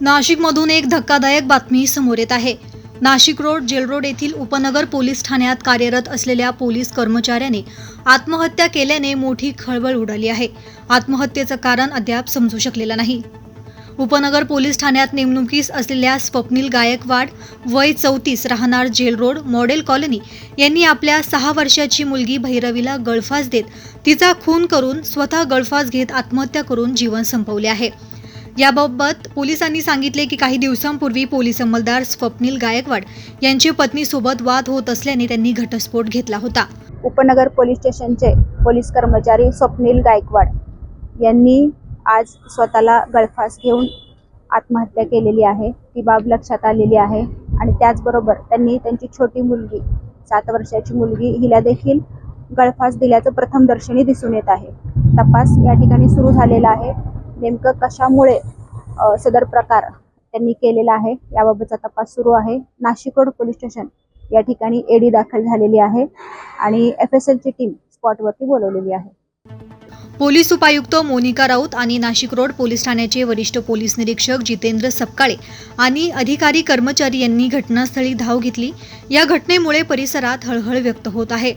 नाशिकमधून एक धक्कादायक बातमी समोर येत आहे. नाशिक रोड जेल रोड येथील उपनगर पोलीस ठाण्यात कार्यरत असलेल्या पोलीस कर्मचाऱ्याने आत्महत्या केल्याने मोठी खळबळ उडाली आहे. आत्महत्येचं कारण अद्याप समजू शकलेलं नाही. उपनगर पोलीस ठाण्यात नेमणुकीस असलेल्या स्वप्नील गायकवाड वय चौतीस राहणार जेल रोड मॉडेल कॉलनी यांनी आपल्या सहा वर्षाची मुलगी भैरवीला गळफास देत तिचा खून करून स्वतः गळफास घेत आत्महत्या करून जीवन संपवले आहे. याबाबत पोलिसांनी सांगितले की काही दिवसांपूर्वी पोलीस अंमलदार स्वप्नील गायकवाड यांची पत्नीसोबत वाद होत असल्याने त्यांनी घटस्फोट घेतला होता. उपनगर पोलीस स्टेशनचे पोलीस कर्मचारी स्वप्नील गायकवाड यांनी आज स्वतःला गळफास घेऊन आत्महत्या केलेली आहे. ती बाब लक्षात आलेली आहे आणि त्याचबरोबर त्यांनी त्यांची छोटी मुलगी सात वर्षाची मुलगी हिला देखील गळफास दिल्याचं प्रथमदर्शनी दिसून येत आहे. तपास या ठिकाणी सुरू झालेला आहे. नेमकं कशामुळे सदर प्रकार त्यांनी केलेला आहे याबाबतचा तपास सुरू आहे. नाशिक रोड पोलीस स्टेशन या ठिकाणी एडी दाखल झालेली आहे आणि एफ एस एलची टीम स्पॉटवरती बोलवलेली आहे. पोलीस उपायुक्त मोनिका राऊत आणि नाशिक रोड पोलीस ठाण्याचे वरिष्ठ पोलीस निरीक्षक जितेंद्र सपकाळे आणि अधिकारी कर्मचारी यांनी घटनास्थळी धाव घेतली. या घटनेमुळे परिसरात हळहळ व्यक्त होत आहे.